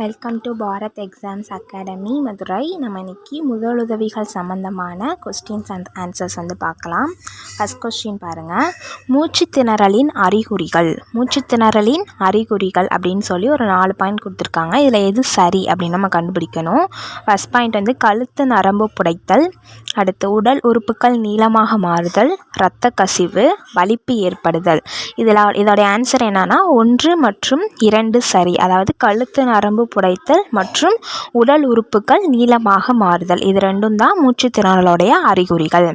Welcome to Bharat exams academy Madurai நம்ம இன்னைக்கு முதலுதவிகள் சம்மந்தமான கொஸ்டின்ஸ் அண்ட் ஆன்சர்ஸ் வந்து பார்க்கலாம். ஃபஸ்ட் கொஸ்டின் பாருங்கள் மூச்சு திணறலின் அறிகுறிகள். மூச்சு திணறலின் அறிகுறிகள் அப்படின்னு சொல்லி ஒரு நாலு பாயிண்ட் கொடுத்துருக்காங்க. இதில் எது சரி அப்படின்னு நம்ம கண்டுபிடிக்கணும். ஃபஸ்ட் பாயிண்ட் வந்து கழுத்து நரம்பு புடைத்தல். அடுத்து உடல் உறுப்புகள் நீளமாக மாறுதல். இரத்த கசிவு வலிப்பு ஏற்படுதல். இதில் இதோடைய ஆன்சர் என்னன்னா ஒன்று மற்றும் இரண்டு சரி. அதாவது கழுத்து நரம்பு புடைத்தல் மற்றும் உடல் உறுப்புகள் நீளமாக மாறுதல். இது ரெண்டும் தான் மூச்சுத்திணறலுடைய அறிகுறிகள்.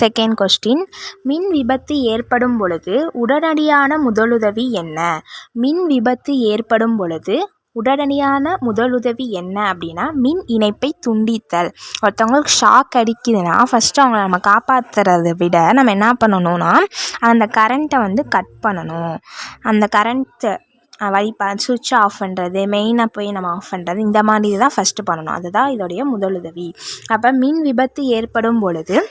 செகண்ட் கொஸ்டின் மின் விபத்து ஏற்படும் பொழுது உடனடியான முதலுதவி என்ன? மின் விபத்து ஏற்படும் பொழுது உடனடியான முதலுதவி என்ன அப்படின்னா மின் இணைப்பை துண்டித்தல். ஒருத்தவங்களுக்கு ஷாக் அடிக்குதுன்னா ஃபஸ்ட்டு அவங்கள நம்ம காப்பாற்றுறதை விட நம்ம என்ன பண்ணணும்னா அந்த கரண்ட்டை வந்து கட் பண்ணணும். அந்த கரண்ட்டை வைப்பா சுவிட்ச் ஆஃப் பண்ணுறது மெயினாக போய் நம்ம ஆஃப் பண்ணுறது இந்த மாதிரி தான் ஃபஸ்ட்டு பண்ணணும். அதுதான் இதோடைய முதலுதவி. அப்போ மின் விபத்து ஏற்படும் பொழுது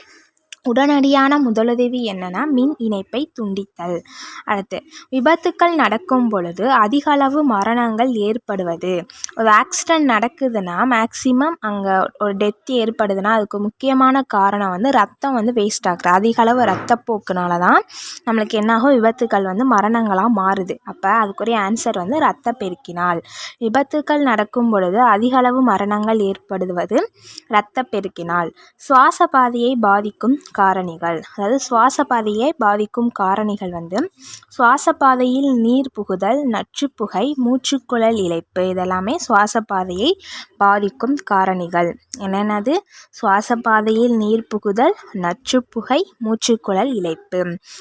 உடனடியான முதலுதவி என்னென்னா மின் இணைப்பை துண்டித்தல். அடுத்து விபத்துக்கள் நடக்கும் பொழுது அதிக அளவு மரணங்கள் ஏற்படுவது. ஒரு ஆக்சிடெண்ட் நடக்குதுன்னா மேக்ஸிமம் அங்கே ஒரு டெத் ஏற்படுதுன்னா அதுக்கு முக்கியமான காரணம் வந்து ரத்தம் வந்து வேஸ்ட் ஆகுது. அதிக அளவு ரத்தப்போக்குனால தான் நம்மளுக்கு என்னாகும்? விபத்துக்கள் வந்து மரணங்களாக மாறுது. அப்போ அதுக்குரிய ஆன்சர் வந்து ரத்த பெருக்கினால். விபத்துக்கள் நடக்கும் பொழுது அதிக அளவு மரணங்கள் ஏற்படுவது இரத்த பெருக்கினால். சுவாச பாதையை பாதிக்கும் காரணிகள். அதாவது சுவாச பாதையை பாதிக்கும் காரணிகள் வந்து சுவாச பாதையில் நீர் புகுதல் நச்சுப்புகை மூச்சுக்குழல் இழைப்பு இதெல்லாமே சுவாச பாதையை பாதிக்கும் காரணிகள். என்னென்னது? சுவாச பாதையில் நீர் புகுதல் நச்சுப்புகை மூச்சுக்குழல் இழைப்பு.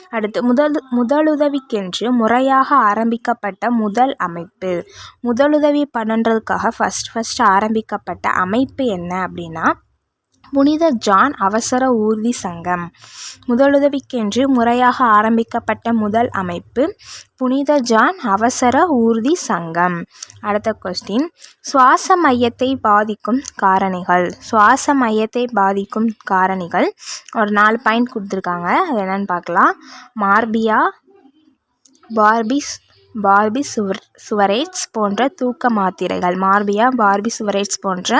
அடுத்து முதல் முதலுதவிக்கென்று முறையாக ஆரம்பிக்கப்பட்ட முதல் அமைப்பு. முதலுதவி பண்ணுறதுக்காக ஃபஸ்ட் ஃபஸ்ட் ஆரம்பிக்கப்பட்ட அமைப்பு என்ன அப்படின்னா புனித ஜான் அவசர ஊர்தி சங்கம். முதலுதவிக்கென்று முறையாக ஆரம்பிக்கப்பட்ட முதல் அமைப்பு புனித ஜான் அவசர ஊர்தி சங்கம். அடுத்த கொஸ்டின் சுவாச மையத்தை பாதிக்கும் காரணிகள். சுவாச மையத்தை பாதிக்கும் காரணிகள். ஒரு நாலு பாயிண்ட் கொடுத்துருக்காங்க. அது என்னென்னு பார்க்கலாம். மார்பியா பார்பிஸ் சுவர் சுவரேட்ஸ் போன்ற தூக்க மாத்திரைகள். மார்பியா சுவரேட்ஸ் போன்ற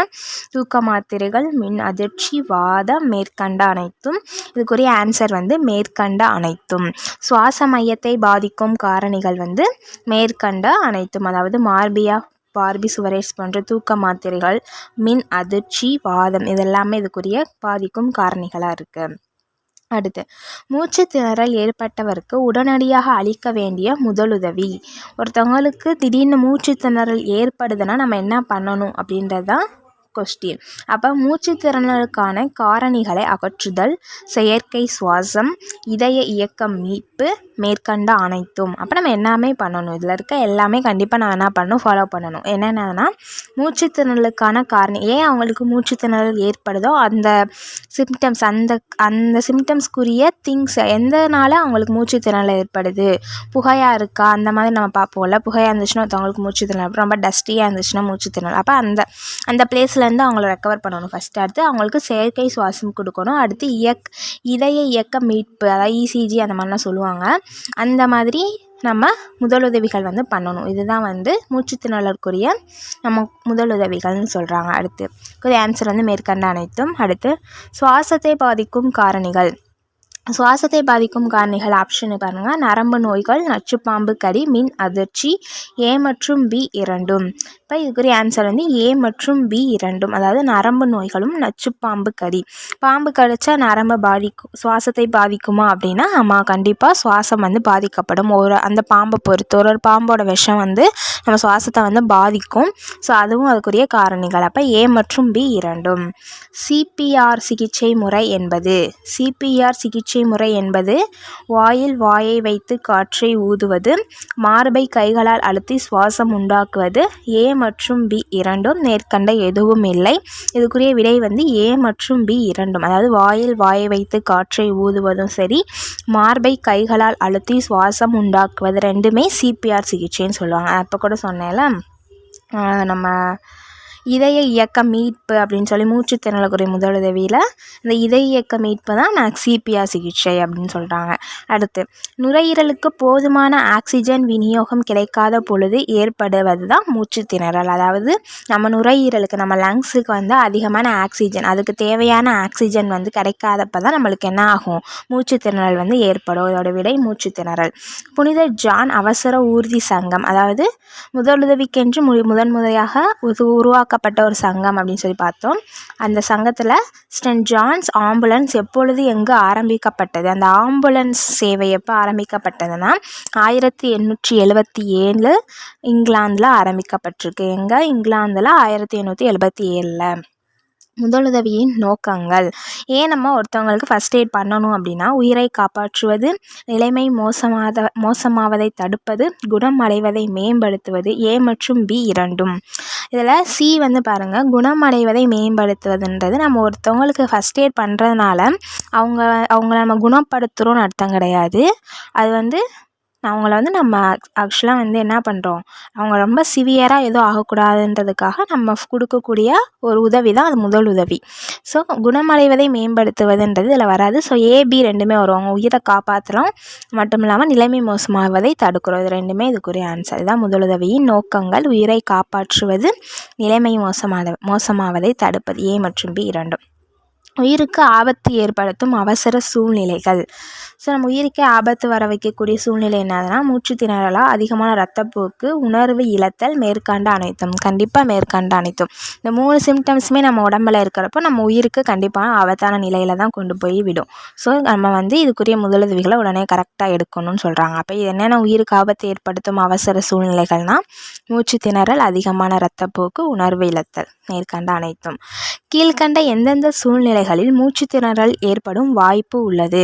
தூக்க மாத்திரைகள் மின் அதிர்ச்சி வாதம் மேற்கண்ட அனைத்தும். இதுக்குரிய ஆன்சர் வந்து மேற்கண்ட அனைத்தும். சுவாச மையத்தை பாதிக்கும் காரணிகள் வந்து மேற்கண்ட அனைத்தும். அதாவது மார்பியா பார்பி சுவரேட்ஸ் போன்ற தூக்க மாத்திரைகள் மின் அதிர்ச்சி வாதம் இதெல்லாமே இதுக்குரிய பாதிக்கும் காரணிகளாக இருக்குது அடுத்து மூச்சு திணறல் ஏற்பட்டவருக்கு உடனடியாக அளிக்க வேண்டிய முதலுதவி. ஒருத்தவங்களுக்கு திடீர்னு மூச்சு திணறல் ஏற்படுதுன்னா நம்ம என்ன பண்ணணும் அப்படின்றது தான் கொஸ்டின் அப்போ மூச்சு திறனலுக்கான காரணிகளை அகற்றுதல் செயற்கை சுவாசம் இதய இயக்கம் மீட்பு மேற்கண்ட அனைத்தும். அப்போ நம்ம எல்லாமே பண்ணணும். இதில் இருக்க எல்லாமே கண்டிப்பாக நான் என்ன பண்ணணும் ஃபாலோ பண்ணணும். என்னென்னா மூச்சு திணறலுக்கான காரணம் ஏன் அவங்களுக்கு மூச்சு திணறல் ஏற்படுதோ அந்த சிம்டம்ஸ் அந்த அந்த சிம்டம்ஸ்க்குரிய திங்ஸ் எந்தனால அவங்களுக்கு மூச்சு திணறல் ஏற்படுது? புகையாக இருக்கா? அந்த மாதிரி நம்ம பார்ப்போம்ல. புகையாக இருந்துச்சுன்னா ஒருத்தவங்களுக்கு மூச்சு திணறல் ரொம்ப டஸ்டியாக இருந்துச்சுன்னா மூச்சு திணறல் அப்போ அந்த அந்த பிளேஸில் இதுலேருந்து அவங்கள ரெக்கவர் பண்ணணும். ஃபஸ்ட்டு அடுத்து அவங்களுக்கு செயற்கை சுவாசம் கொடுக்கணும். அடுத்து இயக் இதய இயக்க மீட்பு அதாவது இசிஜி அந்த மாதிரிலாம் சொல்லுவாங்க. அந்த மாதிரி நம்ம முதலுதவிகள் வந்து பண்ணணும். இதுதான் வந்து மூச்சுத்திணறலுக்குரிய நம்ம முதலுதவிகள்னு சொல்கிறாங்க அடுத்து. ஆன்சர் வந்து மேற்கண்ட அனைத்தும். அடுத்து சுவாசத்தை பாதிக்கும் காரணிகள். சுவாசத்தை பாதிக்கும் காரணிகள் ஆப்ஷனு பாருங்கள் நரம்பு நோய்கள் நச்சுப்பாம்பு கடி மின் அதிர்ச்சி ஏ மற்றும் பி இரண்டும். இப்போ இதுக்குரிய ஆன்சர் வந்து ஏ மற்றும் பி இரண்டும். அதாவது நரம்பு நோய்களும் நச்சுப்பாம்பு கடி. பாம்பு கடிச்சா நரம்பை பாதிக்கும் சுவாசத்தை பாதிக்குமா அப்படின்னா ஆமாம் கண்டிப்பாக சுவாசம் வந்து பாதிக்கப்படும். ஒரு அந்த பாம்பை பொறுத்து ஒரு ஒரு பாம்போட விஷம் வந்து நம்ம சுவாசத்தை வந்து பாதிக்கும். ஸோ அதுவும் அதுக்குரிய காரணிகள். அப்போ ஏ மற்றும் பி இரண்டும். சிபிஆர் சிகிச்சை முறை என்பது. சிபிஆர் சிகிச்சை சிகிச்சை முறை என்பது வாயில் வாயை வைத்து காற்றை ஊதுவது மார்பை கைகளால் அழுத்தி சுவாசம் உண்டாக்குவது ஏ மற்றும் பி இரண்டும் நேர்கண்ட எதுவும் இல்லை. இதுக்குரிய விடை வந்து ஏ மற்றும் பி இரண்டும். அதாவது வாயில் வாயை வைத்து காற்றை ஊதுவதும் சரி மார்பை கைகளால் அழுத்தி சுவாசம் உண்டாக்குவது ரெண்டுமே சிபிஆர் சிகிச்சைன்னு சொல்லுவாங்க. அப்போ கூட சொன்னேன்ல நம்ம இதய இயக்க மீட்பு அப்படின்னு சொல்லி மூச்சு முதலுதவியில் இந்த இதய இயக்க மீட்பு தான் மேக்ஸ் சிபிஆர் சிகிச்சை அப்படின்னு சொல்கிறாங்க அடுத்து நுரையீரலுக்கு போதுமான ஆக்சிஜன் விநியோகம் கிடைக்காத பொழுது ஏற்படுவது தான் மூச்சு திணறல் அதாவது நம்ம நுரையீரலுக்கு நம்ம லங்ஸுக்கு வந்து அதிகமான ஆக்சிஜன் அதுக்கு தேவையான ஆக்சிஜன் வந்து கிடைக்காதப்ப தான் நம்மளுக்கு என்ன ஆகும்? மூச்சு திணறல் வந்து ஏற்படும். இதோட விடை மூச்சு திணறல் புனித ஜான் அவசர ஊர்தி சங்கம். அதாவது முதலுதவிக்கென்று மு முதன் முறையாக உருவாக்க உருவாக்கப்பட்ட ஒரு சங்கம் அப்படின்னு சொல்லி பார்த்தோம். அந்த சங்கத்தில் ஸ்டென்ட் ஜான்ஸ் ஆம்புலன்ஸ் எப்பொழுது எங்கு ஆரம்பிக்கப்பட்டது? அந்த ஆம்புலன்ஸ் சேவை எப்போ ஆரம்பிக்கப்பட்டதுன்னா ஆயிரத்தி எண்ணூற்றி எழுபத்தி ஏழு இங்கிலாந்தில் ஆரம்பிக்கப்பட்டிருக்கு. எங்கே? இங்கிலாந்தில் ஆயிரத்தி எண்ணூற்றி எழுபத்தி ஏழில். முதலுதவியின் நோக்கங்கள். ஏன் நம்ம ஒருத்தவங்களுக்கு ஃபஸ்ட் எய்ட் பண்ணணும் அப்படின்னா உயிரை காப்பாற்றுவது நிலைமை மோசமாத மோசமாவதை தடுப்பது குணம் அடைவதை மேம்படுத்துவது ஏ மற்றும் பி இரண்டும். இதில் சி வந்து பாருங்கள் குணம் அடைவதை மேம்படுத்துவதுன்றது நம்ம ஒருத்தவங்களுக்கு ஃபஸ்ட் எய்ட் பண்ணுறதுனால அவங்க அவங்கள நம்ம குணப்படுத்துகிறோன்னு அர்த்தம் கிடையாது. அது வந்து அவங்கள வந்து நம்ம ஆக்சுவலாக வந்து என்ன பண்ணுறோம் அவங்க ரொம்ப சிவியராக எதுவும் ஆகக்கூடாதுன்றதுக்காக நம்ம கொடுக்கக்கூடிய ஒரு உதவி தான் அது முதல் உதவி. ஸோ குணமடைவதை மேம்படுத்துவதுன்றது இதில் வராது. ஸோ ஏபி ரெண்டுமே வரும். அவங்க உயிரை காப்பாற்றுறோம் மட்டும் இல்லாமல் நிலைமை மோசமாவதை தடுக்கிறோம். இது ரெண்டுமே இதுக்குரிய ஆன்சர் இதுதான் முதலுதவியின் நோக்கங்கள். உயிரை காப்பாற்றுவது நிலைமை மோசமான மோசமாவதை தடுப்பது. ஏ மற்றும் பி இரண்டும். உயிருக்கு ஆபத்து ஏற்படுத்தும் அவசர சூழ்நிலைகள். ஸோ நம்ம உயிருக்கே ஆபத்து வர வைக்கக்கூடிய சூழ்நிலை என்னதுன்னா மூச்சு திணறலாக அதிகமான ரத்தப்போக்கு உணர்வு இழத்தல் மேற்கண்ட அனைத்தும். கண்டிப்பாக மேற்கண்ட அனைத்தும். இந்த மூணு சிம்டம்ஸுமே நம்ம உடம்புல இருக்கிறப்போ நம்ம உயிருக்கு கண்டிப்பாக ஆபத்தான நிலையில் தான் கொண்டு போய் விடும். ஸோ நம்ம வந்து இதுக்குரிய முதலுதவிகளை உடனே கரெக்டாக எடுக்கணும்னு சொல்கிறாங்க அப்போ இது என்னென்ன உயிருக்கு ஆபத்து ஏற்படுத்தும் அவசர சூழ்நிலைகள்னால் மூச்சு திணறல் அதிகமான ரத்தப்போக்கு உணர்வு இழத்தல் மேற்கண்ட அனைத்தும். கீழ்கண்ட எந்தெந்த சூழ்நிலை சூழ்நிலைகளில் மூச்சு திணறல் ஏற்படும் வாய்ப்பு உள்ளது.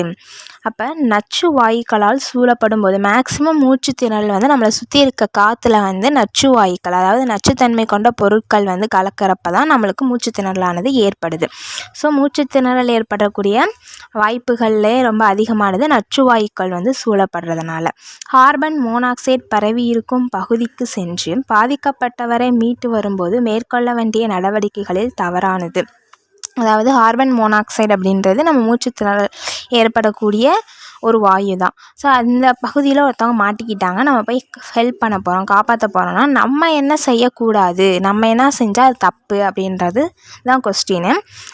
அப்போ நச்சு வாயுக்களால் சூழப்படும் போது மேக்ஸிமம் மூச்சு திணறல் வந்து நம்மளை சுற்றி இருக்க காற்றுல வந்து நச்சு வாயுக்கள் அதாவது நச்சுத்தன்மை கொண்ட பொருட்கள் வந்து கலக்கிறப்ப தான் நம்மளுக்கு மூச்சு திணறலானது ஏற்படுது. ஸோ மூச்சு திணறல் ஏற்படக்கூடிய வாய்ப்புகள்லே ரொம்ப அதிகமானது நச்சு வாயுக்கள் வந்து சூழப்படுறதுனால. கார்பன் மோனாக்சைடு பரவி இருக்கும் பகுதிக்கு சென்று பாதிக்கப்பட்டவரை மீட்டு வரும்போது மேற்கொள்ள வேண்டிய நடவடிக்கைகளில் தவறானது. அதாவது கார்பன் மோனாக்சைடு அப்படின்றது நம்ம மூச்சுத்திணறல் ஏற்படக்கூடிய ஒரு வாயு தான். ஸோ அந்த பகுதியில் ஒருத்தவங்க மாட்டிக்கிட்டாங்க. நம்ம போய் ஹெல்ப் பண்ண போகிறோம் காப்பாற்ற போகிறோம்னா நம்ம என்ன செய்யக்கூடாது? நம்ம என்ன செஞ்சால் அது தப்பு அப்படின்றது தான் கொஸ்டின்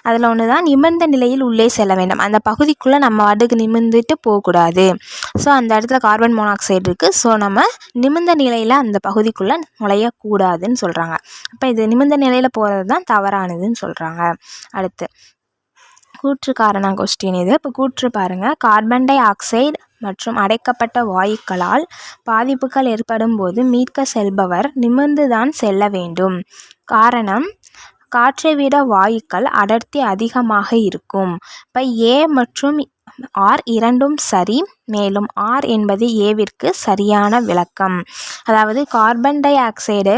அதில் ஒன்று தான் நிமிர்ந்த நிலையில் உள்ளே செல்ல வேண்டும். அந்த பகுதிக்குள்ளே நம்ம அடுக்கு நிமிர்ந்துட்டு போகக்கூடாது. ஸோ அந்த இடத்துல கார்பன் மோனாக்சைடு இருக்குது ஸோ நம்ம நிமிர்ந்த நிலையில் அந்த பகுதிக்குள்ளே நுழையக்கூடாதுன்னு சொல்கிறாங்க அப்போ இது நிமிர்ந்த நிலையில் போகிறது தான் தவறானதுன்னு சொல்கிறாங்க அடுத்து கூற்று காரணம் கொஸ்டின் இது. இப்போ கூற்று பாருங்கள் கார்பன் டை ஆக்சைடு மற்றும் அடைக்கப்பட்ட வாயுக்களால் பாதிப்புகள் ஏற்படும் போது மீட்க செல்பவர் நிமிர்ந்து தான் செல்ல வேண்டும். காரணம் காற்றை விட வாயுக்கள் அடர்த்தி அதிகமாக இருக்கும். இப்போ ஏ மற்றும் ஆர் இரண்டும் சரி மேலும் ஆர் என்பது ஏவிற்கு சரியான விளக்கம். அதாவது கார்பன் டை ஆக்சைடு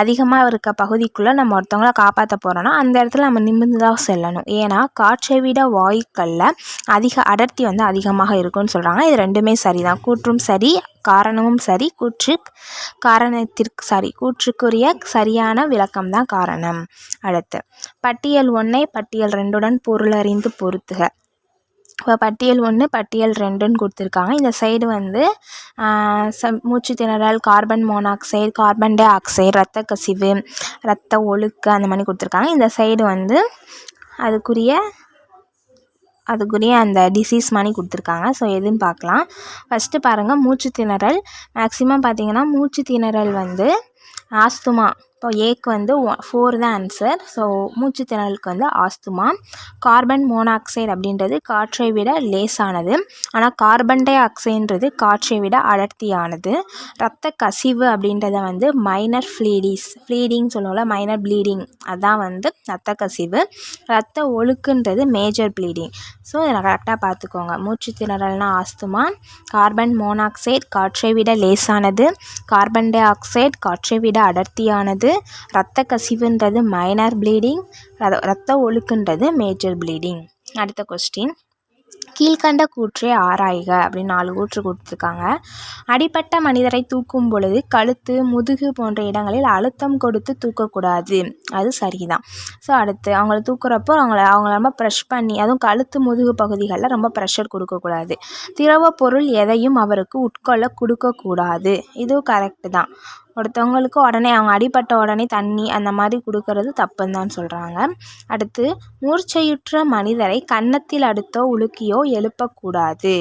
அதிகமாக இருக்க பகுதிக்குள்ளே நம்ம ஒருத்தவங்கள காப்பாற்ற போகிறோன்னா அந்த இடத்துல நம்ம நிமிர்ந்து தான் செல்லணும். ஏன்னா காற்றை விட வாயுக்களில் அதிக அடர்த்தி வந்து அதிகமாக இருக்கும்னு சொல்கிறாங்க இது ரெண்டுமே சரி தான் கூற்றும் சரி காரணமும் சரி கூற்று காரணத்திற்கு சரி கூற்றுக்குரிய சரியான விளக்கம் தான் காரணம். அடுத்து பட்டியல் ஒன்றை பட்டியல் ரெண்டுடன் பொருளறிந்து பொருத்துக. பட்டியல் ஒன்று பட்டியல் ரெண்டுன்னு கொடுத்துருக்காங்க. இந்த சைடு வந்து ச மூச்சு திணறல் carbon monoxide carbon dioxide ரத்த கசிவு ரத்த ஒழுக்கு அந்த மாதிரி கொடுத்துருக்காங்க. இந்த சைடு வந்து அதுக்குரிய அதுக்குரிய அந்த டிசீஸ் மாதிரி கொடுத்துருக்காங்க. ஸோ எதுன்னு பார்க்கலாம். ஃபஸ்ட்டு பாருங்கள் மூச்சு திணறல். மேக்ஸிமம் பார்த்திங்கன்னா மூச்சு திணறல் வந்து ஆஸ்துமா இப்போ ஏக்கு வந்து ஃபோர் தான் ஆன்சர் ஸோ மூச்சுத்திணறலுக்கு வந்து ஆஸ்துமா. கார்பன் மோனாக்சைடு அப்படின்றது காற்றை விட லேசானது. ஆனால் கார்பன் டை ஆக்சைடுன்றது காற்றை விட அடர்த்தியானது. ரத்த கசிவு அப்படின்றத வந்து மைனர் ஃப்ளீடிஸ் ஃப்ளீடிங் சொல்லுவோம்ல மைனர் ப்ளீடிங் அதுதான் வந்து ரத்த கசிவு. ரத்த ஒழுக்குன்றது மேஜர் ப்ளீடிங் ஸோ இதை கரெக்டாக பார்த்துக்கோங்க. மூச்சுத்திணறல்னா ஆஸ்துமா. கார்பன் மோனாக்சைடு காற்றை விட லேசானது. கார்பன் டை ஆக்சைடு காற்றை விட அடர்த்தியானது. ரத்த கசிவுன்றது மைனர் ப்ளீடிங் ரத்த ஒழுக்குன்றது மேஜர் ப்ளீடிங் அடுத்த கொஸ்டின் கீழ்கண்ட கூற்றை ஆராய்க அப்படின்னு நாலு கூற்று கொடுத்துருக்காங்க. அடிப்பட்ட மனிதரை தூக்கும் பொழுது கழுத்து முதுகு போன்ற இடங்களில் அழுத்தம் கொடுத்து தூக்கக்கூடாது. அது சரிதான். ஸோ அடுத்து அவங்கள தூக்குறப்போ அவங்கள அவங்கள ரொம்ப ப்ரெஷ் பண்ணி அதுவும் கழுத்து முதுகு பகுதிகளில் ரொம்ப ப்ரெஷர் கொடுக்கக்கூடாது. திரவ பொருள் எதையும் அவருக்கு உட்கொள்ள கொடுக்கக்கூடாது. இதுவும் கரெக்டு தான். ஒருத்தவங்களுக்கு உடனே அவங்க அடிபட்ட உடனே தண்ணி அந்த மாதிரி கொடுக்கறது தப்புன்னு தான் சொல்கிறாங்க அடுத்து மூர்ச்சையுற்ற மனிதரை கன்னத்தில் அடுத்தோ உலுக்கியோ எழுப்பக்கூடாது.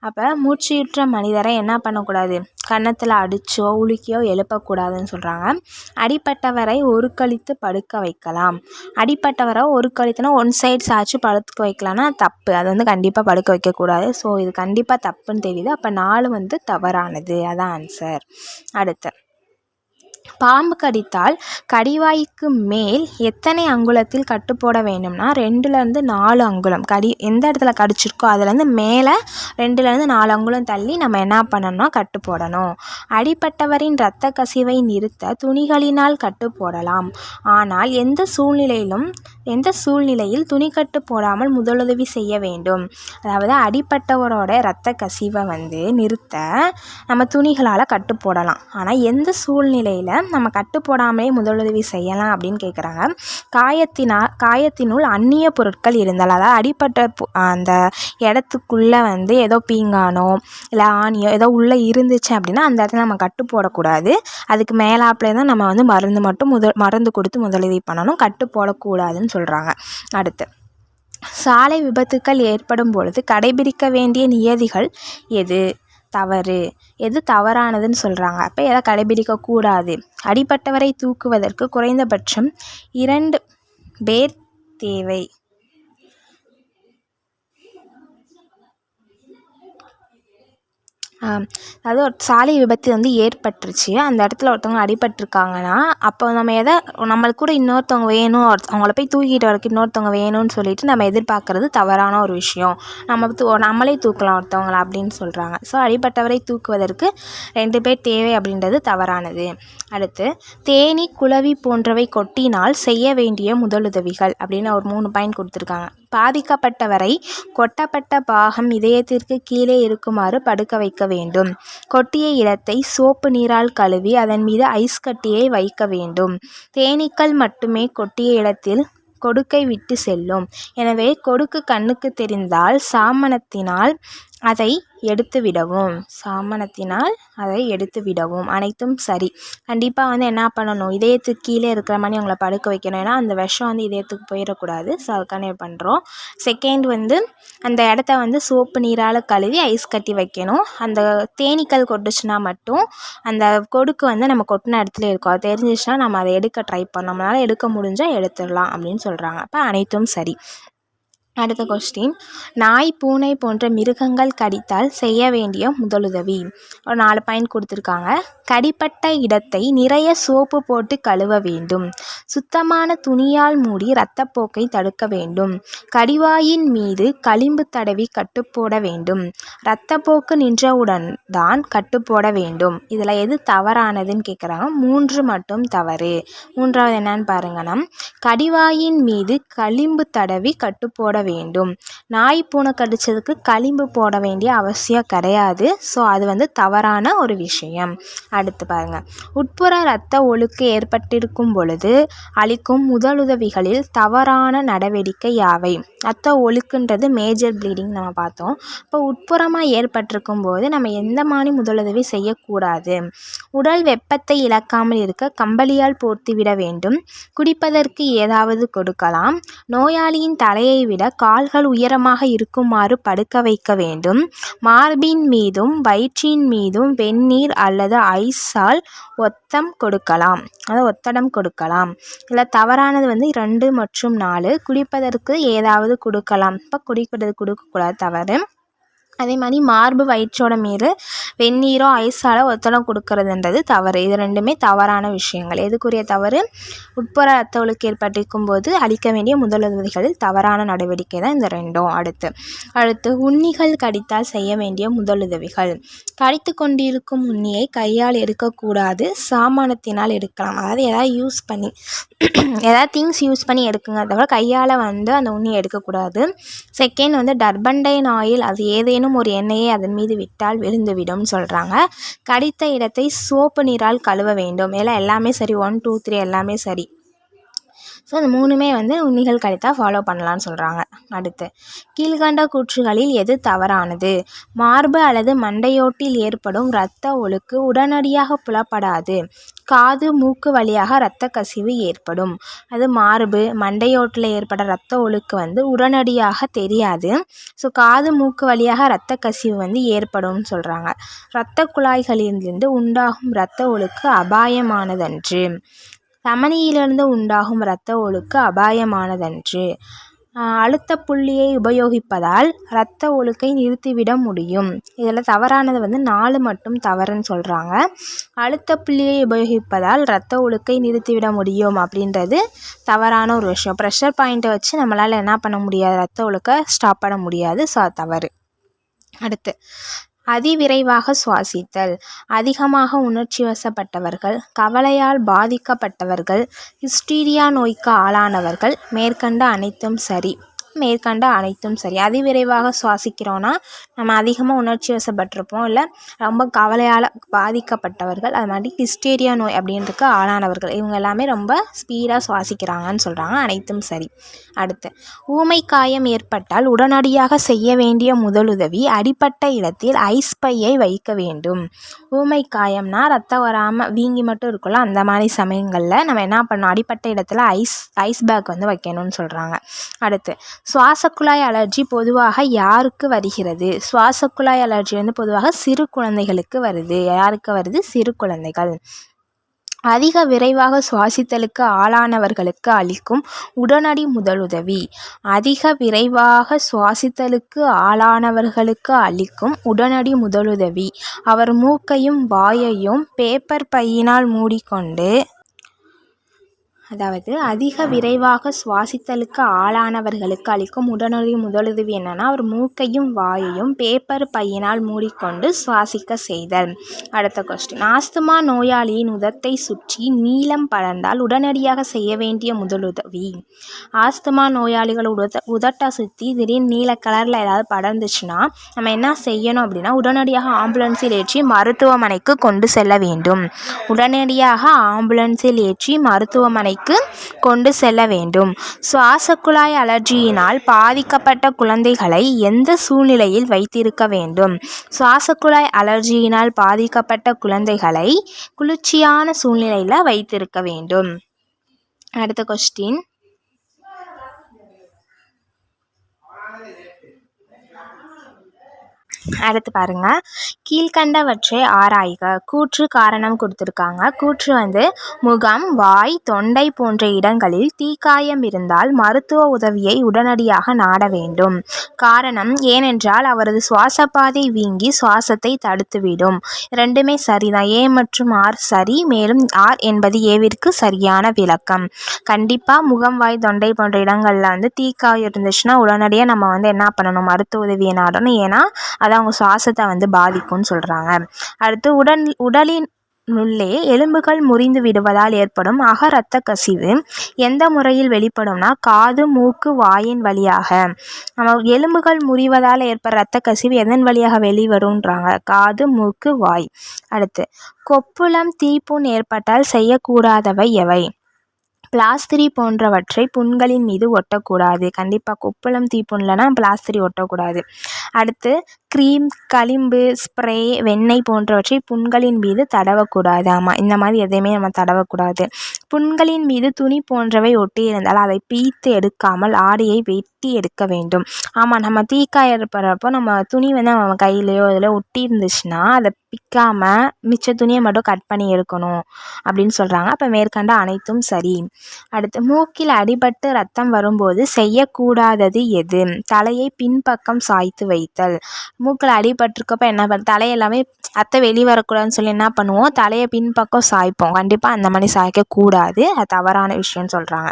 அப்போ மூர்ச்சையுற்ற மனிதரை என்ன பண்ணக்கூடாது? கன்னத்தில் அடித்தோ உலுக்கியோ எழுப்பக்கூடாதுன்னு சொல்கிறாங்க அடிப்பட்டவரை ஒரு கழித்து படுக்க வைக்கலாம். அடிப்பட்டவரை ஒரு கழித்துனா ஒன் சைட் சாச்சு படுக்க வைக்கலான்னா தப்பு. அது வந்து கண்டிப்பாக படுக்க வைக்கக்கூடாது. ஸோ இது கண்டிப்பாக தப்புன்னு தெரியுது. அப்போ நாலு வந்து தவறானது. அதான் ஆன்சர் அடுத்து பாம்பு கடித்தால் கடிவாய்க்கு மேல் எத்தனை அங்குலத்தில் கட்டு போட வேண்டும்னா ரெண்டுலேருந்து நாலு அங்குலம். கடி எந்த இடத்துல கடிச்சிருக்கோ அதுலேருந்து மேலே ரெண்டுலேருந்து நாலு அங்குலம் தள்ளி நம்ம என்ன பண்ணணும்னா கட்டு போடணும். அடிப்பட்டவரின் இரத்த கசிவை நிறுத்த துணிகளினால் கட்டு போடலாம். ஆனால் எந்த சூழ்நிலையிலும் எந்த சூழ்நிலையில் துணிக்கட்டு போடாமல் முதலுதவி செய்ய வேண்டும். அதாவது அடிப்பட்டவரோட இரத்த கசிவை வந்து நிறுத்த நம்ம துணிகளால் கட்டு போடலாம். ஆனால் எந்த சூழ்நிலையில் நம்ம கட்டு போடாமலே முதலுதவி செய்யலாம் அப்படின்னு கேட்குறாங்க காயத்தினா காயத்தினுள் அந்நிய பொருட்கள் இருந்தால் அதாவது அடிப்பட்ட அந்த இடத்துக்குள்ளே வந்து ஏதோ பீங்கானோ இல்லை ஆணியோ ஏதோ உள்ளே இருந்துச்சு அப்படின்னா அந்த இடத்துல நம்ம கட்டு போடக்கூடாது அதுக்கு மேலாப்பிலே தான் நம்ம வந்து மருந்து மட்டும் முதல் மருந்து கொடுத்து முதலுதவி பண்ணணும். கட்டு போடக்கூடாதுன்னு சொல்கிறாங்க அடுத்து சாலை விபத்துக்கள் ஏற்படும் பொழுது கடைபிடிக்க வேண்டிய நியதிகள் எது? தவறு. எது தவறானதுன்னு சொல்கிறாங்க அப்போ எதை கடைபிடிக்கக்கூடாது? அடிப்பட்டவரை தூக்குவதற்கு குறைந்தபட்சம் இரண்டு பேர் தேவை. அதாவது ஒரு சாலை விபத்து வந்து ஏற்பட்டுருச்சு. அந்த இடத்துல ஒருத்தவங்க அடிபட்டிருக்காங்கன்னா அப்போ நம்ம எதை நம்மளுக்கு கூட இன்னொருத்தவங்க வேணும் அவங்கள போய் தூக்கிட்டு வரக்கு இன்னொருத்தவங்க வேணும்னு சொல்லிட்டு நம்ம எதிர்பார்க்குறது தவறான ஒரு விஷயம். நம்ம தூ நம்மளே தூக்கலாம் ஒருத்தவங்கள அப்படின்னு சொல்கிறாங்க ஸோ அடிபட்டவரை தூக்குவதற்கு ரெண்டு பேர் தேவை அப்படின்றது தவறானது. அடுத்து தேனி குளவி போன்றவை கொட்டினால் செய்ய வேண்டிய முதலுதவிகள் அப்படின்னு ஒரு மூணு பாயிண்ட் கொடுத்துருக்காங்க. பாதிக்கப்பட்டவரை கொட்டப்பட்ட பாகம் இதயத்திற்கு கீழே இருக்குமாறு படுக்க வைக்க வேண்டும். கொட்டிய இடத்தை சோப்பு நீரால் கழுவி அதன் மீது ஐஸ் கட்டியை வைக்க வேண்டும். தேனீக்கள் மட்டுமே கொட்டிய இடத்தில் கொடுக்கை விட்டு செல்லும். எனவே கொடுக்கு கண்ணுக்கு தெரிந்தால் சாமனத்தினால் அதை எடுத்து விடவும் சாமனத்தினால் அதை எடுத்து விடவும் அனைத்தும் சரி. கண்டிப்பாக வந்து என்ன பண்ணணும்? இதயத்துக்கு கீழே இருக்கிற மாதிரி அவங்கள படுக்க வைக்கணும். ஏன்னா அந்த விஷம் வந்து இதயத்துக்கு போயிடக்கூடாது. ஸோ அதுக்கான பண்ணுறோம் செகண்ட் வந்து அந்த இடத்த வந்து சோப்பு நீரால் கழுவி ஐஸ் கட்டி வைக்கணும். அந்த தேனீக்கள் கொட்டுச்சுன்னா மட்டும் அந்த கொடுக்கு வந்து நம்ம கொட்டின இடத்துல இருக்கும். அது தெரிஞ்சிச்சுன்னா நம்ம அதை எடுக்க ட்ரை பண்ணோம். நம்மளால் எடுக்க முடிஞ்சால் எடுத்துடலாம் அப்படின்னு சொல்கிறாங்க அப்போ அனைத்தும் சரி. அடுத்த கொஸ்டின் நாய் பூனை போன்ற மிருகங்கள் கடித்தால் செய்ய வேண்டிய முதலுதவி. ஒரு நாலு பாயிண்ட் கொடுத்துருக்காங்க. கடிப்பட்ட இடத்தை நிறைய சோப்பு போட்டு கழுவ வேண்டும். சுத்தமான துணியால் மூடி இரத்தப்போக்கை தடுக்க வேண்டும். கடிவாயின் மீது களிம்பு தடவி கட்டுப்போட வேண்டும். இரத்தப்போக்கு நின்றவுடன் தான் கட்டுப்போட வேண்டும். இதில் எது தவறானதுன்னு கேட்குறாங்க மூன்று மட்டும் தவறு. மூன்றாவது என்னன்னு பாருங்கன்னா கடிவாயின் மீது களிம்பு தடவி கட்டுப்போட வேண்டும். நாய் பூனை கடித்ததுக்கு களிம்பு போட வேண்டிய அவசியம் கிடையாது. ஸோ அது வந்து தவறான ஒரு விஷயம். அடுத்து பாருங்கள் உட்புற இரத்த ஒழுக்கு ஏற்பட்டிருக்கும் பொழுது அளிக்கும் முதலுதவிகளில் தவறான நடவடிக்கை யாவை? ரத்த ஒழுக்குன்றது மேஜர் ப்ளீடிங் நம்ம பார்த்தோம். இப்போ உட்புறமாக ஏற்பட்டிருக்கும் போது நம்ம எந்த மாதிரி முதலுதவி செய்யக்கூடாது? உடல் வெப்பத்தை இழக்காமல் இருக்க கம்பளியால் போர்த்தி விட வேண்டும். குடிப்பதற்கு ஏதாவது கொடுக்கலாம். நோயாளியின் தலையை விட கால்கள் உயரமாக இருக்குமாறு படுக்க வைக்க வேண்டும். மார்பின் மீதும் வயிற்றின் மீதும் வெந்நீர் அல்லது ஐஸால் ஒத்தம் கொடுக்கலாம். அதாவது ஒத்தடம் கொடுக்கலாம். இல்லை தவறானது வந்து ரெண்டு மற்றும் நாலு. குடிப்பதற்கு ஏதாவது கொடுக்கலாம். இப்போ குடிக்கிறது கொடுக்கக்கூடாது தவறு. அதே மாதிரி மார்பு வயிற்றோட மீது வெந்நீரோ ஐஸால் ஒத்தடம் கொடுக்கறதுன்றது தவறு. இது ரெண்டுமே தவறான விஷயங்கள். எதுக்குரிய தவறு? உட்புற ரத்த ஒழுக்கு ஏற்பட்டிருக்கும் போது அளிக்க வேண்டிய முதலுதவிகளில் தவறான நடவடிக்கை தான் இந்த ரெண்டும். அடுத்து அடுத்து உண்ணிகள் கடித்தால் செய்ய வேண்டிய முதலுதவிகள் கடித்து கொண்டிருக்கும் உண்ணியை கையால் எடுக்கக்கூடாது சாமானத்தினால் எடுக்கலாம். அதாவது எதாவது யூஸ் பண்ணி எதாவது திங்ஸ் யூஸ் பண்ணி எடுக்குங்க தவிர கையால் வந்து அந்த உண்ணியை எடுக்கக்கூடாது. செகண்ட் வந்து டர்பண்டைன் ஆயில் அது ஏதேனும் ஒரு எண்ணெயை அதன் மீது விட்டால் விழுந்துவிடும் சொல்கிறாங்க கடித்த இடத்தை சோப்பு நீரால் கழுவ வேண்டும். எல்லாம் எல்லாமே சரி. ஒன் டூ த்ரீ எல்லாமே சரி. ஸோ அந்த மூணுமே வந்து உண்ணிகள் கடித்தா ஃபாலோ பண்ணலான்னு சொல்கிறாங்க அடுத்து கீழ்கண்ட கூற்றுகளில் எது தவறானது? மார்பு அல்லது மண்டையோட்டில் ஏற்படும் இரத்த ஒழுக்கு உடனடியாக புலப்படாது. காது மூக்கு வழியாக இரத்த கசிவு ஏற்படும். அது மார்பு மண்டையோட்டில் ஏற்பட இரத்த ஒழுக்கு வந்து உடனடியாக தெரியாது. ஸோ காது மூக்கு வழியாக இரத்த கசிவு வந்து ஏற்படும்னு சொல்கிறாங்க இரத்த குழாய்களிலிருந்து உண்டாகும் இரத்த ஒழுக்கு அபாயமானதன்று. தமனியிலிருந்து உண்டாகும் இரத்த ஒழுக்கு அபாயமானதன்று. அழுத்த புள்ளியை உபயோகிப்பதால் இரத்த ஒழுக்கை நிறுத்திவிட முடியும். இதில் தவறானது வந்து நாலு மட்டும் தவறுன்னு சொல்கிறாங்க அழுத்த புள்ளியை உபயோகிப்பதால் இரத்த ஒழுக்கை நிறுத்திவிட முடியும் அப்படின்றது தவறான ஒரு விஷயம். ப்ரெஷர் பாயிண்ட்டை வச்சு நம்மளால் என்ன பண்ண முடியாது? இரத்த ஒழுக்க ஸ்டாப் பண்ண முடியாது. ஸோ தவறு. அடுத்து அதிவிரைவாக சுவாசித்தல். அதிகமாக உணர்ச்சி வசப்பட்டவர்கள் கவலையால் பாதிக்கப்பட்டவர்கள் ஹிஸ்டீரியா நோய்க்கு ஆளானவர்கள் மேற்கண்ட அனைத்தும் சரி. மேற்கண்ட அனைத்தும் சரி. அதிவிரைவாக சுவாசிக்கிறோன்னா நம்ம அதிகமாக உணர்ச்சி வசப்பட்டிருப்போம். இல்லை ரொம்ப கவலையால் பாதிக்கப்பட்டவர்கள் அது மாதிரி ஹிஸ்டீரியா நோய் அப்படின்றதுக்கு ஆளானவர்கள் இவங்க எல்லாமே ரொம்ப ஸ்பீடாக சுவாசிக்கிறாங்கன்னு சொல்கிறாங்க அனைத்தும் சரி. அடுத்து ஊமை காயம் ஏற்பட்டால் உடனடியாக செய்ய வேண்டிய முதலுதவி அடிப்பட்ட இடத்தில் ஐஸ் பையை வைக்க வேண்டும். ஊமை காயம்னா ரத்தம் வராமல் வீங்கி மட்டும் இருக்குல்ல அந்த மாதிரி சமயங்களில் நம்ம என்ன பண்ணணும்? அடிப்பட்ட இடத்துல ஐஸ் ஐஸ் பேக் வந்து வைக்கணும்னு சொல்கிறாங்க அடுத்து சுவாசக்குழாய் அலர்ஜி பொதுவாக யாருக்கு வருகிறது? சுவாசக்குழாய் அலர்ஜி வந்து பொதுவாக சிறு குழந்தைகளுக்கு வருது. யாருக்கு வருது? சிறு குழந்தைகள். அதிக விரைவாக சுவாசித்தலுக்கு ஆளானவர்களுக்கு அளிக்கும் உடனடி முதலுதவி. அதிக விரைவாக சுவாசித்தலுக்கு ஆளானவர்களுக்கு அளிக்கும் உடனடி முதலுதவி. அவர் மூக்கையும் வாயையும் பேப்பர் பையினால் மூடிக்கொண்டு அதாவது அதிக விரைவாக சுவாசித்தலுக்கு ஆளானவர்களுக்கு அளிக்கும் உடனடி முதலுதவி என்னென்னா அவர் மூக்கையும் வாயையும் பேப்பர் பையினால் மூடிக்கொண்டு சுவாசிக்க செய்தல். அடுத்த கொஸ்டின் ஆஸ்துமா நோயாளியின் உதத்தை சுற்றி நீளம் படர்ந்தால் உடனடியாக செய்ய வேண்டிய முதலுதவி. ஆஸ்துமா நோயாளிகள் உதட்ட உதட்டை சுற்றி திடீர்னு நீல கலரில் ஏதாவது படர்ந்துச்சுன்னா நம்ம என்ன செய்யணும் அப்படின்னா உடனடியாக ஆம்புலன்ஸில் ஏற்றி மருத்துவமனைக்கு கொண்டு செல்ல வேண்டும். உடனடியாக ஆம்புலன்ஸில் ஏற்றி மருத்துவமனைக்கு கொண்டு செல்ல வேண்டும். சுவாசக்குழாய் அலர்ஜியினால் பாதிக்கப்பட்ட குழந்தைகளை எந்த சூழ்நிலையில் வைத்திருக்க வேண்டும்? சுவாசக்குழாய் அலர்ஜியினால் பாதிக்கப்பட்ட குழந்தைகளை குளிர்ச்சியான சூழ்நிலையில் வைத்திருக்க வேண்டும். அடுத்த கொஸ்டின் அடுத்து பாருங்க. கீழ்கண்டவற்றை ஆராய்க. கூற்று காரணம் கொடுத்துருக்காங்க. கூற்று வந்து முகம் வாய் தொண்டை போன்ற இடங்களில் தீக்காயம் இருந்தால் மருத்துவ உதவியை உடனடியாக நாட வேண்டும். காரணம் ஏனென்றால் அவரது சுவாசப்பாதை வீங்கி சுவாசத்தை தடுத்துவிடும். ரெண்டுமே சரிதான். ஏ மற்றும் ஆர் சரி மேலும் ஆர் என்பது ஏவிற்கு சரியான விளக்கம். கண்டிப்பாக முகம் வாய் தொண்டை போன்ற இடங்களில் வந்து தீக்காயம் இருந்துச்சுன்னா உடனடியாக நம்ம வந்து என்ன பண்ணணும்? மருத்துவ உதவியை நாடணும். ஏன்னா அது அவங்க சுவாசத்தை வந்து பாதிக்கும்னு சொல்கிறாங்க அடுத்து உடல் உடலின் உள்ளே எலும்புகள் முறிந்து விடுவதால் ஏற்படும் அக இரத்த கசிவு எந்த முறையில் வெளிப்படும்னா காது மூக்கு வாயின் வழியாக. நம்ம எலும்புகள் முறிவதால் ஏற்படுற இரத்த கசிவு எதன் வழியாக வெளிவரும்ன்றாங்க? காது மூக்கு வாய். அடுத்து கொப்புளம் தீப்புண் ஏற்பட்டால் செய்யக்கூடாதவை எவை? பிளாஸ்திரி போன்றவற்றை புண்களின் மீது ஒட்டக்கூடாது. கண்டிப்பாக கொப்புளம் தீப்புண்லனா பிளாஸ்திரி ஒட்டக்கூடாது. அடுத்து க்ரீம் களிம்பு ஸ்ப்ரே வெண்ணெய் போன்றவற்றை புண்களின் மீது தடவக்கூடாது. ஆமாம் இந்த மாதிரி எதையுமே நம்ம தடவக்கூடாது. புண்களின் மீது துணி போன்றவை ஒட்டி இருந்தால் அதை பீத்து எடுக்காமல் ஆடையை வெட்டி எடுக்க வேண்டும். ஆமாம் நம்ம தீக்காயம் ஏற்படுறப்போ நம்ம துணி வந்து நம்ம கையிலையோ இதில் ஒட்டி இருந்துச்சுன்னா அதை பிக்காமல் மிச்ச துணியை மட்டும் கட் பண்ணி எடுக்கணும் அப்படின்னு சொல்கிறாங்க அப்போ மேற்கண்ட அனைத்தும் சரி. அடுத்து மூக்கில் அடிபட்டு ரத்தம் வரும்போது செய்யக்கூடாதது எது? தலையை பின்பக்கம் சாய்த்து வைத்தல். மூக்கில் அடிபட்டிருக்கப்ப என்ன பண்ண தலையெல்லாமே அத்தை வெளியே வரக்கூடாதுன்னு சொல்லி என்ன பண்ணுவோம்? தலையை பின்பக்கம் சாய்ப்போம். கண்டிப்பாக அந்த மாதிரி சாய்க்கக்கூடாது. அது தவறான விஷயம்னு சொல்கிறாங்க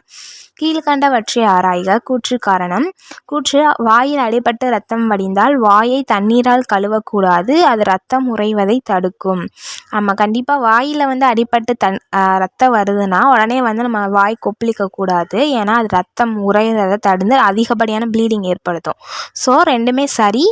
கீழ்கண்டவற்றை ஆராய்க. கூற்று காரணம். கூற்று வாயில் அடிபட்டு ரத்தம் வடிந்தால் வாயை தண்ணீரால் கழுவக்கூடாது. அது ரத்தம் உறைவதை தடுக்கும். நம்ம கண்டிப்பாக வாயில் வந்து அடிபட்டு தன் ரத்தம் வருதுன்னா உடனே வந்து நம்ம வாய் கொப்பளிக்கக்கூடாது. ஏன்னா அது ரத்தம் உறையிறதை தடுந்து அதிகப்படியான ப்ளீடிங் ஏற்படுத்தும். ஸோ ரெண்டுமே சரி.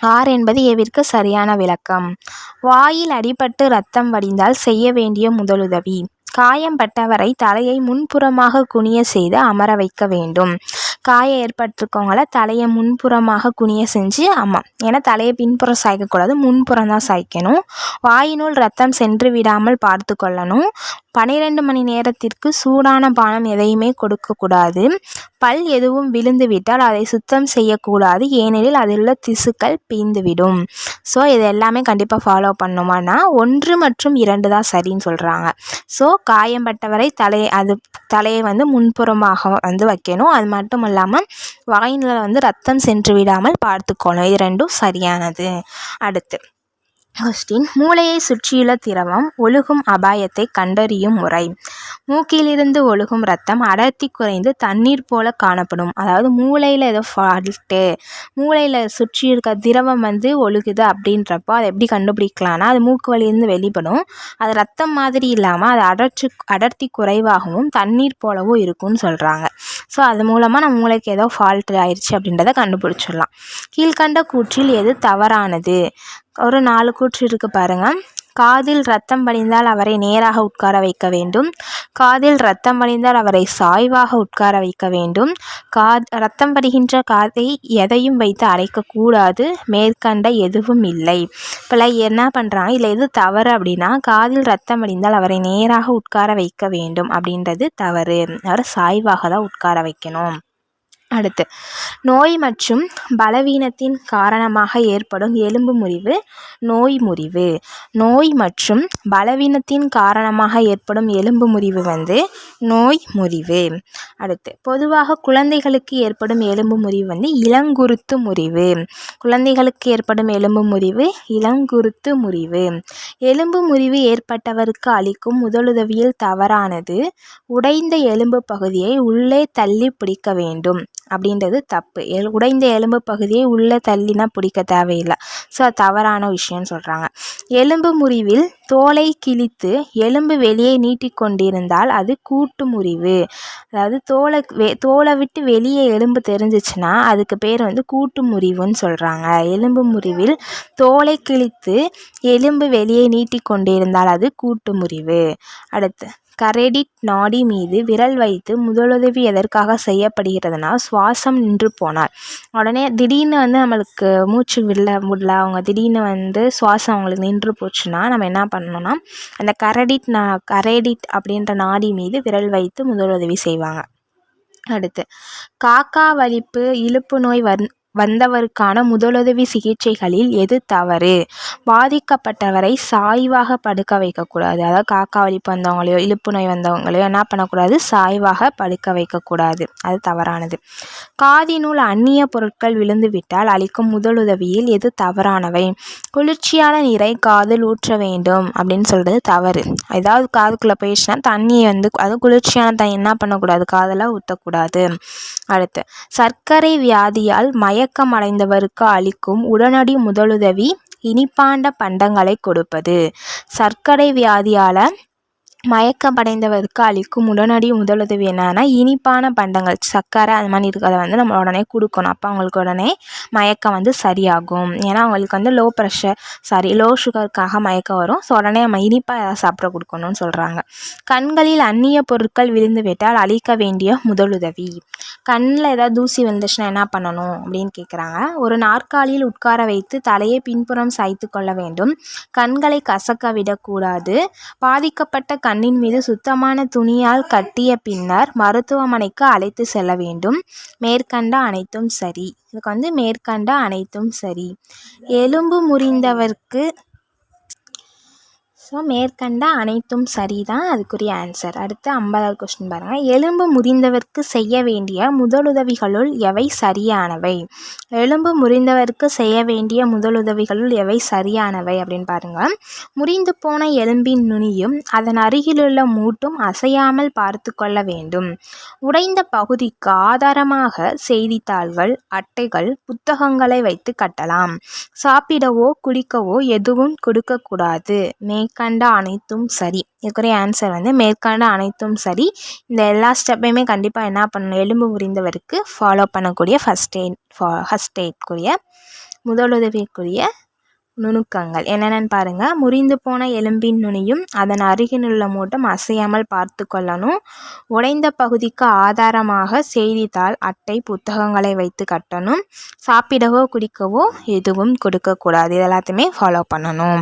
ஆர் என்பது ஏவிற்கு சரியான விளக்கம். வாயில் அடிபட்டு ரத்தம் வடிந்தால் செய்ய வேண்டிய முதலுதவி. காயம்பட்டவரை தலையை முன்புறமாக குனிய செய்து அமர வைக்க வேண்டும். காயம் ஏற்பட்டிருக்கவங்கள தலையை முன்புறமாக குனிய செஞ்சு ஆமாம் ஏன்னா தலையை பின்புறம் சாய்க்கக்கூடாது முன்புறம் தான் சாய்க்கணும். வாயினுள் ரத்தம் சென்று விடாமல் பார்த்து கொள்ளணும். பன்னிரெண்டு மணி நேரத்திற்கு சூடான பானம் எதையுமே கொடுக்கக்கூடாது. பல் எதுவும் விழுந்து விட்டால் அதை சுத்தம் செய்யக்கூடாது ஏனெனில் அதில் உள்ள திசுக்கள் பீந்துவிடும் ஸோ இது எல்லாமே கண்டிப்பாக ஃபாலோ பண்ணுமானா ஒன்று மற்றும் இரண்டு தான் சரின்னு சொல்கிறாங்க ஸோ காயம்பட்டவரை தலை அது தலையை வந்து முன்புறமாக வந்து வைக்கணும். அது மட்டும் இல்லாமல் வாயினில் வந்து ரத்தம் சென்று விடாமல் பார்த்துக்கணும். இது ரெண்டும் சரியானது. அடுத்து கொஸ்டின் மூளையை சுற்றியுள்ள திரவம் ஒழுகும் அபாயத்தை கண்டறியும் முறை. மூக்கிலிருந்து ஒழுகும் ரத்தம் அடர்த்தி குறைந்து தண்ணீர் போல காணப்படும். அதாவது மூளையில் ஏதோ ஃபால்ட்டு மூளையில் சுற்றி இருக்க திரவம் வந்து ஒழுகுது அப்படின்றப்போ அதை எப்படி கண்டுபிடிக்கலாம்னா அது மூக்கு வழியிருந்து வெளிப்படும். அது ரத்தம் மாதிரி இல்லாமல் அது அடர்ச்சி அடர்த்தி குறைவாகவும் தண்ணீர் போலவும் இருக்கும்னு சொல்கிறாங்க ஸோ அது மூலமாக நம்ம மூளைக்கு ஏதோ ஃபால்ட்டு ஆயிடுச்சு அப்படின்றத கண்டுபிடிச்சிடலாம். கீழ்கண்ட கூற்றில் எது தவறானது? ஒரு நாலு கூற்று இருக்குது பாருங்கள் காதில் ரத்தம் பணிந்தால் அவரை நேராக உட்கார வைக்க வேண்டும். காதில் ரத்தம் பணிந்தால் அவரை சாய்வாக உட்கார வைக்க வேண்டும். காத் ரத்தம் படுகின்ற காதை எதையும் வைத்து அடைக்கக்கூடாது மேற்கண்ட எதுவும் இல்லை. இப்போலாம் என்ன பண்ணுறாங்க இல்லை எது தவறு அப்படின்னா காதில் ரத்தம் அடிந்தால் அவரை நேராக உட்கார வைக்க வேண்டும் அப்படின்றது தவறு. அவரை சாய்வாக தான் உட்கார வைக்கணும். அடுத்து நோய் மற்றும் பலவீனத்தின் காரணமாக ஏற்படும் எலும்பு முறிவு நோய் முறிவு. நோய் மற்றும் பலவீனத்தின் காரணமாக ஏற்படும் எலும்பு முறிவு வந்து நோய் முறிவு. அடுத்து பொதுவாக குழந்தைகளுக்கு ஏற்படும் எலும்பு முறிவு வந்து இளங்குருத்து முறிவு. குழந்தைகளுக்கு ஏற்படும் எலும்பு முறிவு இளங்குருத்து முறிவு. எலும்பு முறிவு ஏற்பட்டவருக்கு அளிக்கும் முதலுதவியில் தவறானது உடைந்த எலும்பு பகுதியை உள்ளே தள்ளி பிடிக்க வேண்டும். அப்படின்றது தப்பு. எல் உடைந்த எலும்பு பகுதியை உள்ளே தள்ளினா பிடிக்க தேவையில்லை. ஸோ அது தவறான விஷயம்னு சொல்கிறாங்க எலும்பு முறிவில் தோலை கிழித்து எலும்பு வெளியே நீட்டிக்கொண்டிருந்தால் அது கூட்டு முறிவு. அதாவது தோலை வெ தோலை விட்டு வெளியே எலும்பு தெரிஞ்சிச்சுன்னா அதுக்கு பேர் வந்து கூட்டு முறிவுன்னு சொல்கிறாங்க எலும்பு முறிவில் தோலை கிழித்து எலும்பு வெளியே நீட்டிக்கொண்டிருந்தால் அது கூட்டு முறிவு. அடுத்து கரெடிட் நாடி மீது விரல் வைத்து முதலுதவி எதற்காக செய்யப்படுகிறதுனா சுவாசம் நின்று போனால் உடனே திடீர்னு வந்து நம்மளுக்கு மூச்சு விடல முடியல அவங்க திடீர்னு வந்து சுவாசம் அவங்களுக்கு நின்று போச்சுன்னா நம்ம என்ன பண்ணணும்னா அந்த கரடிட் நா கரெடிட் அப்படின்ற நாடி மீது விரல் வைத்து முதலுதவி செய்வாங்க. அடுத்து காக்கா வலிப்பு இழுப்பு நோய் வந் வந்தவருக்கான முதலுதவி சிகிச்சைகளில் எது தவறு? பாதிக்கப்பட்டவரை சாய்வாக படுக்க வைக்கக்கூடாது. அதாவது காக்கா வலிப்பு வந்தவங்களையோ இழுப்பு நோய் வந்தவங்களையோ என்ன பண்ணக்கூடாது? சாய்வாக படுக்க வைக்கக்கூடாது. அது தவறானது. காதினுள் அந்நிய பொருட்கள் விழுந்துவிட்டால் அளிக்கும் முதலுதவியில் எது தவறானவை? குளிர்ச்சியான நீரை காதில் ஊற்ற வேண்டும் அப்படின்னு சொல்கிறது தவறு. ஏதாவது காதுக்குள்ளே போயிடுச்சுன்னா தண்ணியை வந்து அது குளிர்ச்சியான தண்ணி என்ன பண்ணக்கூடாது? காதில் ஊற்றக்கூடாது அடுத்து சர்க்கரை வியாதியால் மய மயக்கமடைந்தவருக்கு அளிக்கும் உடனடி முதலுதவி இனிப்பாண்ட பண்டங்களை கொடுப்பது. சர்க்கரை வியாதியால் மயக்கமடைந்தவருக்கு அளிக்கும் உடனடி முதலுதவி என்னன்னா இனிப்பான பண்டங்கள். சர்க்கரை அது மாதிரி இருக்கிறத வந்து நம்ம உடனே கொடுக்கணும். அப்போ அவங்களுக்கு உடனே மயக்கம் வந்து சரியாகும். ஏன்னா அவங்களுக்கு வந்து லோ ப்ரெஷர் சாரி லோ சுகருக்காக மயக்கம் வரும். ஸோ உடனே நம்ம இனிப்பாக ஏதாவது சாப்பிட கொடுக்கணும்னு சொல்கிறாங்க கண்களில் அந்நிய பொருட்கள் விழுந்து விட்டால் அளிக்க வேண்டிய முதலுதவி. கண்ணில் ஏதாவது தூசி விழுந்துச்சுன்னா என்ன பண்ணணும் அப்படின்னு கேட்குறாங்க ஒரு நாற்காலியில் உட்கார வைத்து தலையை பின்புறம் சாய்த்து கொள்ள வேண்டும். கண்களை கசக்க விடக்கூடாது. பாதிக்கப்பட்ட கண்ணின் மீது சுத்தமான துணியால் கட்டிய பின்னர் மருத்துவமனைக்கு அழைத்து செல்ல வேண்டும். மேற்கண்ட அனைத்தும் சரி. இதுக்கு வந்து மேற்கண்ட அனைத்தும் சரி. எலும்பு முறிந்தவர்க்கு ஸோ மேற்கண்ட அனைத்தும் சரிதான். அதுக்குரிய ஆன்சர் அடுத்து ஐம்பதாவது கொஸ்டின் பாருங்கள் எலும்பு முறிந்தவர்க்கு செய்ய வேண்டிய முதலுதவிகளுள் எவை சரியானவை? எலும்பு முறிந்தவர்க்கு செய்ய வேண்டிய முதலுதவிகளுள் எவை சரியானவை? அப்படின்னு பாருங்கள் முறிந்து போன எலும்பின் நுனியும் அதன் அருகிலுள்ள மூட்டும் அசையாமல் பார்த்து கொள்ள வேண்டும். உடைந்த பகுதிக்கு ஆதாரமாக செய்தித்தாள்கள் அட்டைகள் புத்தகங்களை வைத்து கட்டலாம். சாப்பிடவோ குடிக்கவோ எதுவும் கொடுக்கக்கூடாது. மேற்கண்ட அனைத்தும் சரி. இதுக்குரிய ஆன்சர் வந்து மேற்கண்ட அனைத்தும் சரி. இந்த எல்லா ஸ்டெப்பையுமே கண்டிப்பாக என்ன பண்ணணும்? எலும்பு முறிந்தவருக்கு ஃபாலோ பண்ணக்கூடிய ஃபஸ்ட் எய்ட் ஃபா ஃபஸ்ட் எய்ட்க்குரிய முதலுதவிக்குரிய நுணுக்கங்கள் என்னென்னு பாருங்கள் முறிந்து போன எலும்பின் நுனியும் அதன் அருகிலுள்ள மூட்டும் அசையாமல் பார்த்து கொள்ளணும். உடைந்த பகுதிக்கு ஆதாரமாக செய்தித்தாள் அட்டை புத்தகங்களை வைத்து கட்டணும். சாப்பிடவோ குடிக்கவோ எதுவும் கொடுக்கக்கூடாது. இது எல்லாத்தையுமே ஃபாலோ பண்ணணும்.